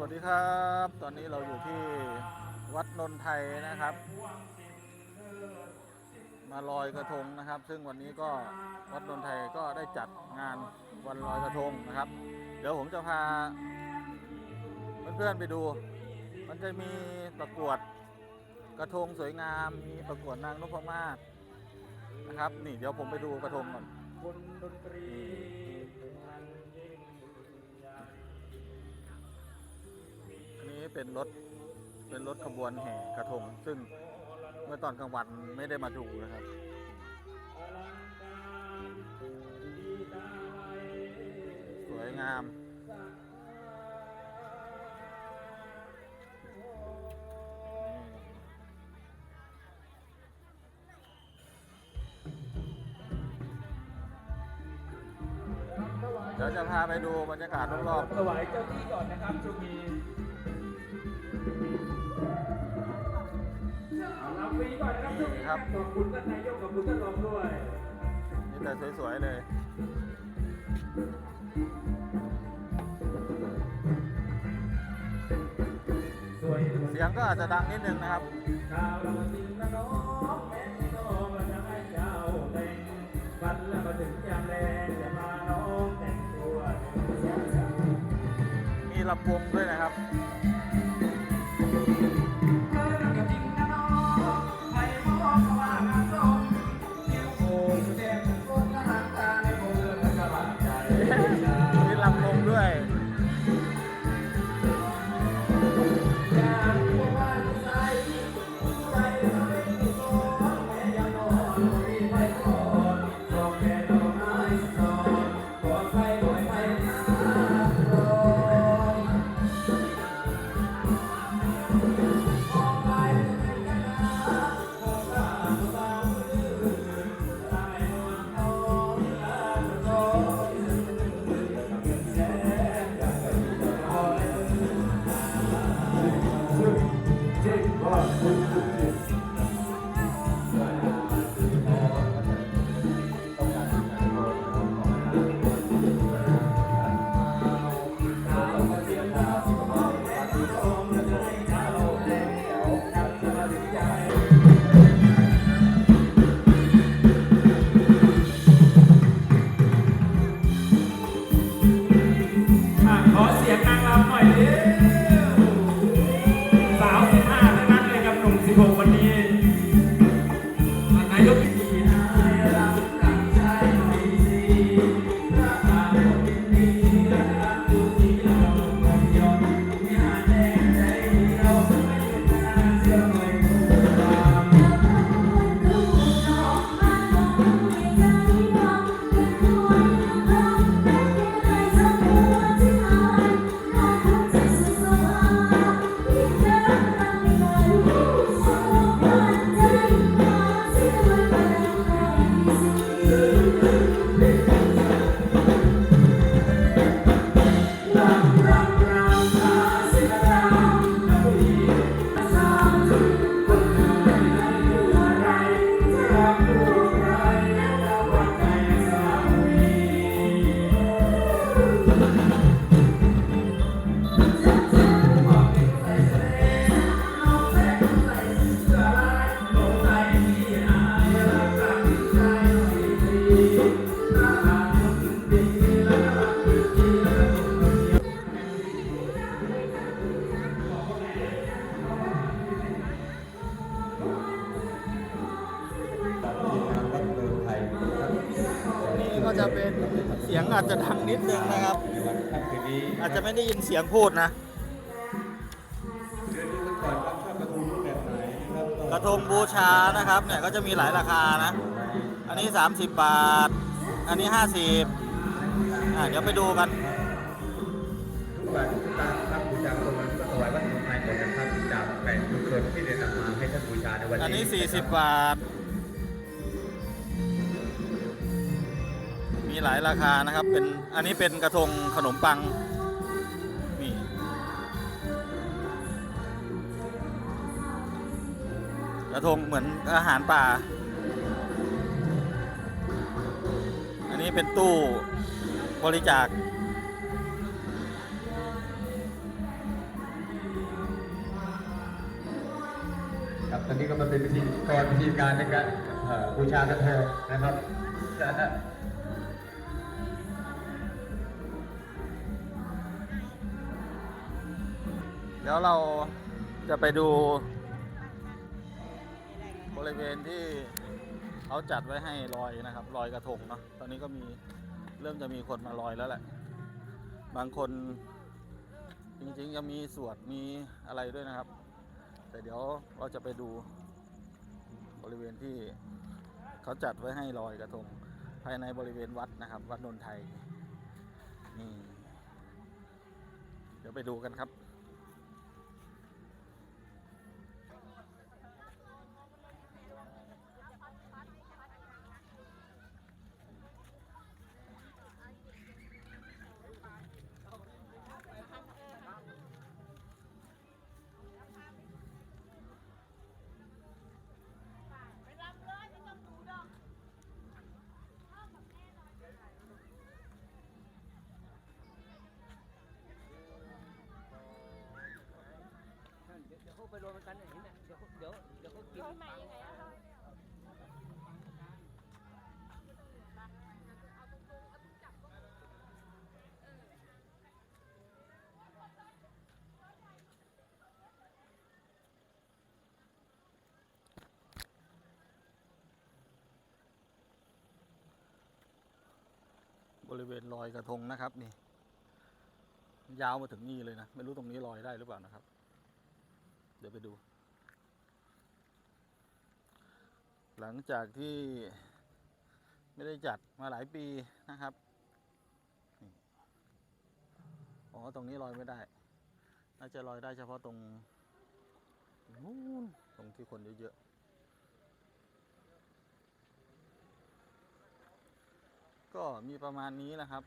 สวัสดีครับ ตอนนี้เราอยู่ที่วัดนนไทยนะครับ มาลอยกระทงนะครับ ซึ่งวันนี้ก็วัดนนไทยก็ได้จัดงานวันลอยกระทงนะครับ เดี๋ยวผมจะพาเพื่อนๆไปดู มันจะมีประกวดกระทงสวยงามมีประกวดนางนพมาศนะครับ นี่เดี๋ยวผมไปดูกระทงก่อนนี่อัน นี้เป็นรถเป็นรถขบวนแห่กระทง ซึ่งเมื่อตอนกลางวันไม่ได้มาดูนะครับสวยงามเดี๋ยวจะพาไปดูบรรยากาศรอบๆถวายเจ้าที่ก่อนนะครับช่วง เอารับฟรีก่อนนะครับช่วงนี้ครับขอบคุณท่านนายกขอบคุณท่านรองด้วยๆนี่แต่สวยๆเลยสวยเสียงก็อาจจะดังนิดนึงนะครับชาวเราจริงนะน้องแม้ที่น้องมันจะให้เจ้าแต่งวันแล้วมาถึงยามแลงจะมาน้องแต่งตัวมีลำวงด้วยนะครับ จจะดังนิดนึงนะครับ อาจจะไม่ได้ยินเสียงพูดนะ กระทงบูชานะครับเนี่ยก็จะมีหลายราคานะ อันนี้ 30 บาท อันนี้ 50อะเดี๋ยวไปดูกันทุกบาททุกสตางค์ครับบูชาคนมันก็ถวายวัดหลวงไทยหมดนะครับจากแปดชุมชนที่ได้นำมาให้ท่านบูชาในวันนี้ อันนี้ 40 บาทีหลายราคานะครับ เป็นอันนี้เป็นกระทงขนมปังนี่กระทงเหมือนอาหารป่า อันนี้เป็นตู้บริจาคครับตอนนี้ก็มาเป็นพิธีกรพิธีการในการบูชากระทงนะครับ ดี๋ยวเราจะไปดู บริเวณที่เขาจัดไว้ให้ลอยนะครับลอยกระทงเนาะตอนนี้ก็มีเริ่มจะมีคนมาลอยแล้วแหละ บางคนจริงๆจะมีสวดมีอะไรด้วยนะครับ แต่เดี๋ยวเราจะไปดูบริเวณที่เขาจัดไว้ให้ลอยกระทง ภายในบริเวณวัดนะครับ วัดนนทไทยนี่เดี๋ยวไปดูกันครับ เดี๋ยวเขาไปรวมกันอย่างนี้นะเดี๋ยวเขาเดี๋ยวเดี๋ยวเขากินบริเวณลอยกระทงนะครับนี่ ยาวมาถึงนี่เลยนะ ไม่รู้ตรงนี้ลอยได้หรือเปล่านะครับ เดี๋ยวไปดู หลังจากที่ไม่ได้จัดมาหลายปีนะครับอ๋อตรงนี้ลอยไม่ได้ น่าจะลอยได้เฉพาะตรงนู้นตรงที่คนเยอะๆ ก็มีประมาณนี้แหละครับ